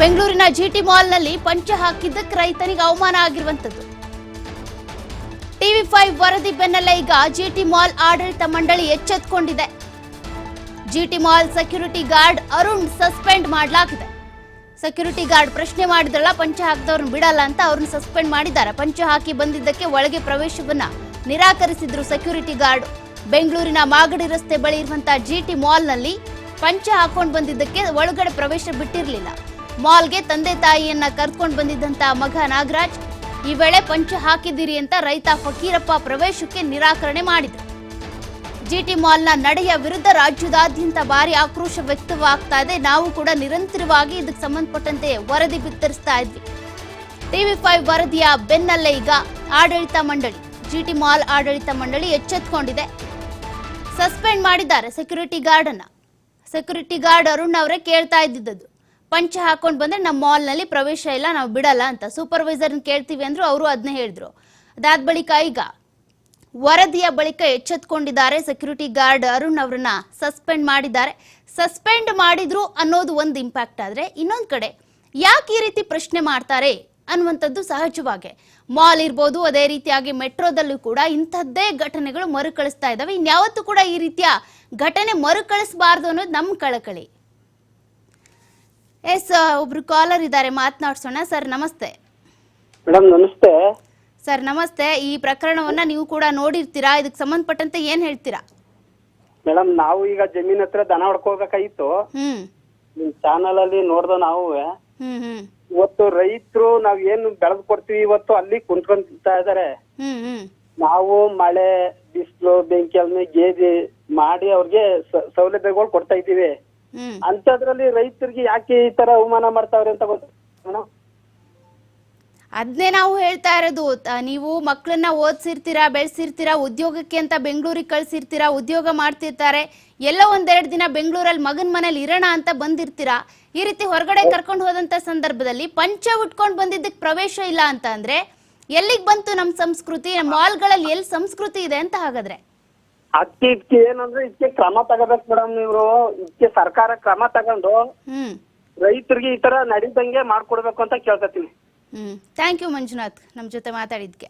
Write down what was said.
ಬೆಂಗಳೂರಿನ ಜಿಟಿ ಮಾಲ್ನಲ್ಲಿ ಪಂಚ ಹಾಕಿದ್ದಕ್ಕೆ ರೈತನಿಗೆ ಅವಮಾನ ಆಗಿರುವಂತದ್ದು ಟಿವಿ ಫೈವ್ ವರದಿ ಬೆನ್ನಲ್ಲೇ ಈಗ ಜಿಟಿ ಮಾಲ್ ಆಡಳಿತ ಮಂಡಳಿ ಎಚ್ಚೆತ್ತುಕೊಂಡಿದೆ GT mall security guard Arun suspend ಮಾಡಲಾಗಿದೆ. ಸೆಕ್ಯೂರಿಟಿ ಗಾರ್ಡ್ ಪ್ರಶ್ನೆ ಮಾಡಿದ್ರಲ್ಲ, ಪಂಚ ಹಾಕಿದವ್ರನ್ನ ಬಿಡಲ್ಲ ಅಂತ ಅವ್ರನ್ನ ಸಸ್ಪೆಂಡ್ ಮಾಡಿದ್ದಾರೆ. ಪಂಚ ಹಾಕಿ ಬಂದಿದ್ದಕ್ಕೆ ಒಳಗೆ ಪ್ರವೇಶವನ್ನ ನಿರಾಕರಿಸಿದ್ರು ಸೆಕ್ಯೂರಿಟಿ ಗಾರ್ಡ್. ಬೆಂಗಳೂರಿನ ಮಾಗಡಿ ರಸ್ತೆ ಬಳಿ ಇರುವಂತಹ ಜಿಟಿ ಮಾಲ್ನಲ್ಲಿ ಪಂಚ ಹಾಕೊಂಡು ಬಂದಿದ್ದಕ್ಕೆ ಒಳಗಡೆ ಪ್ರವೇಶ ಬಿಟ್ಟಿರಲಿಲ್ಲ. ಮಾಲ್ಗೆ ತಂದೆ ತಾಯಿಯನ್ನ ಕರ್ಕೊಂಡು ಬಂದಿದ್ದಂತ ಮಗ ನಾಗರಾಜ್, ಈ ವೇಳೆ ಪಂಚ ಹಾಕಿದ್ದೀರಿ ಅಂತ ರೈತ ಫಕೀರಪ್ಪ ಪ್ರವೇಶಕ್ಕೆ ನಿರಾಕರಣೆ ಮಾಡಿದ್ರು. ಜಿಟಿ ಮಾಲ್ನ ನಡೆಯ ವಿರುದ್ಧ ರಾಜ್ಯದಾದ್ಯಂತ ಭಾರಿ ಆಕ್ರೋಶ ವ್ಯಕ್ತವಾಗ್ತಾ ಇದೆ. ನಾವು ಕೂಡ ನಿರಂತರವಾಗಿ ಇದಕ್ಕೆ ಸಂಬಂಧಪಟ್ಟಂತೆ ವರದಿ ಬಿತ್ತರಿಸ್ತಾ ಇದ್ವಿ. ಟಿವಿ ಫೈವ್ ವರದಿಯ ಬೆನ್ನಲ್ಲೇ ಈಗ ಆಡಳಿತ ಮಂಡಳಿ ಜಿಟಿ ಮಾಲ್ ಆಡಳಿತ ಮಂಡಳಿ ಎಚ್ಚೆತ್ಕೊಂಡಿದೆ. ಸಸ್ಪೆಂಡ್ ಮಾಡಿದ್ದಾರೆ ಸೆಕ್ಯೂರಿಟಿ ಗಾರ್ಡ್ ಅನ್ನ ಸೆಕ್ಯೂರಿಟಿ ಗಾರ್ಡ್ ಅರುಣ್ ಅವರೇ ಕೇಳ್ತಾ ಇದ್ದಿದ್ದು ಪಂಚ ಹಾಕೊಂಡು ಬಂದ್ರೆ ನಮ್ಮ ಮಾಲ್ನಲ್ಲಿ ಪ್ರವೇಶ ಇಲ್ಲ, ನಾವು ಬಿಡಲ್ಲ ಅಂತ ಸೂಪರ್ವೈಸರ್ ಕೇಳ್ತೀವಿ ಅಂದ್ರು ಅವರು ಅದನ್ನೇ ಹೇಳಿದ್ರು. ಅದಾದ ಬಳಿಕ ಈಗ ವರದಿಯ ಬಳಿಕ ಎಚ್ಚೆತ್ಕೊಂಡಿದ್ದಾರೆ ಸೆಕ್ಯೂರಿಟಿ ಗಾರ್ಡ್ ಅರುಣ್ ಅವ್ರನ್ನ ಸಸ್ಪೆಂಡ್ ಮಾಡಿದ್ದಾರೆ. ಸಸ್ಪೆಂಡ್ ಮಾಡಿದ್ರು ಅನ್ನೋದು ಒಂದು ಇಂಪ್ಯಾಕ್ಟ್ ಆದ್ರೆ ಇನ್ನೊಂದು ಕಡೆ ಯಾಕೆ ಈ ರೀತಿ ಪ್ರಶ್ನೆ ಮಾಡ್ತಾರೆ ಅನ್ನುವಂಥದ್ದು ಸಹಜವಾಗೆ. ಮಾಲ್ ಇರ್ಬೋದು, ಅದೇ ರೀತಿಯಾಗಿ ಮೆಟ್ರೋದಲ್ಲೂ ಕೂಡ ಇಂಥದ್ದೇ ಘಟನೆಗಳು ಮರುಕಳಿಸ್ತಾ ಇದ್ದಾವೆ ಇನ್ಯಾವತ್ತೂ ಕೂಡ ಈ ರೀತಿಯ ಘಟನೆ ಮರುಕಳಿಸಬಾರ್ದು ಅನ್ನೋದು ನಮ್ಮ ಕಳಕಳಿ. ಎಸ್ ಒಬ್ರು ಕಾಲರ್ ಇದ್ದಾರೆ ಮಾತನಾಡ್ಸೋಣ. ಸರ್ ನಮಸ್ತೆ. ಮೇಡಮ್ ನಮಸ್ತೆ. ಸರ್ ನಮಸ್ತೆ. ಈ ಪ್ರಕರಣವನ್ನ ನೀವು ಕೂಡ ನೋಡಿರ್ತೀರಾ? ಇದಕ್ಕೆ ಸಂಬಂಧಪಟ್ಟಂತೆ ಏನ್ ಹೇಳ್ತೀರಾ? ಮೇಡಮ್ ನಾವು ಈಗ ಜಮೀನ್ ಹತ್ರ ದನ ಹೊಡ್ಕೋಬೇಕಾಗಿತ್ತು. ಹ್ಮ್. ನಿಮ್ ಚಾನಲ್ ಅಲ್ಲಿ ನೋಡ್ದ ನಾವು. ಹ್ಮ್ ಹ್ಮ್. ಇವತ್ತು ರೈತರು ನಾವ್ ಏನ್ ಬೆಳೆದು ಕೊಡ್ತೀವಿ ಇವತ್ತು ಅಲ್ಲಿ ಕುಂತ್ಕೊಂತ ಇದಾರೆ. ಹ್ಮ್ ಹ್ಮ್. ನಾವು ಮಳೆ ಬಿಸಿಲು ಬೆಂಕಿ ಅಲ್ಲಿ ಗೇದಿ ಮಾಡಿ ಅವ್ರಿಗೆ ಸ- ಸೌಲಭ್ಯಗಳು ಕೊಡ್ತಾ ಇದ್ದೀವಿ. ಅಂತದ್ರಲ್ಲಿ ರೈತರಿಗೆ ಯಾಕೆ ಈ ತರ ಅವಮಾನ ಮಾಡ್ತಾವ್ರೆ ಅಂತ ಗೊತ್ತ? ಅದನ್ನೇ ನಾವು ಹೇಳ್ತಾ ಇರೋದು ನೀವು ಮಕ್ಕಳನ್ನ ಓದಿಸಿರ್ತೀರಾ ಬೆಳೆಸಿರ್ತೀರಾ ಉದ್ಯೋಗಕ್ಕೆ ಅಂತ ಬೆಂಗಳೂರಿಗೆ ಕಳ್ಸಿರ್ತೀರಾ ಉದ್ಯೋಗ ಮಾಡ್ತಿರ್ತಾರೆ ಎಲ್ಲ ಒಂದೆರಡು ದಿನ ಬೆಂಗಳೂರಲ್ಲಿ ಮಗನ ಮನೇಲಿ ಇರೋಣ ಅಂತ ಬಂದಿರ್ತೀರಾ ಈ ರೀತಿ ಹೊರಗಡೆ ಕರ್ಕೊಂಡು ಹೋದಂತ ಸಂದರ್ಭದಲ್ಲಿ ಪಂಚ ಉಟ್ಕೊಂಡು ಬಂದಿದ್ದಕ್ಕೆ ಪ್ರವೇಶ ಇಲ್ಲ ಅಂತ ಅಂದ್ರೆ ಎಲ್ಲಿಗೆ ಬಂತು ನಮ್ಮ ಸಂಸ್ಕೃತಿ? ನಮ್ಮ ಮಾಲ್ಗಳಲ್ಲಿ ಎಲ್ಲಿ ಸಂಸ್ಕೃತಿ ಇದೆ ಅಂತ ಹಾಗಾದ್ರೆ. ಅದಕ್ಕೆ ಇದಕ್ಕೆ ಏನಂದ್ರೆ ಇದಕ್ಕೆ ಕ್ರಮ ತಗೋಬೇಕು ಮೇಡಮ್ ಇವ್ರು. ಇದಕ್ಕೆ ಸರ್ಕಾರ ಕ್ರಮ ತಗೊಂಡು ಹ್ಮ್. ರೈತರಿಗೆ ಈ ತರ ನಡಿದಂಗೆ ಮಾಡ್ಕೊಡ್ಬೇಕು ಅಂತ ಕೇಳ್ಕೊತೀನಿ ಹ್ಮ್. ಥ್ಯಾಂಕ್ ಯು ಮಂಜುನಾಥ್ ನಮ್ಮ ಜೊತೆ ಮಾತಾಡಿದ್ಕೆ.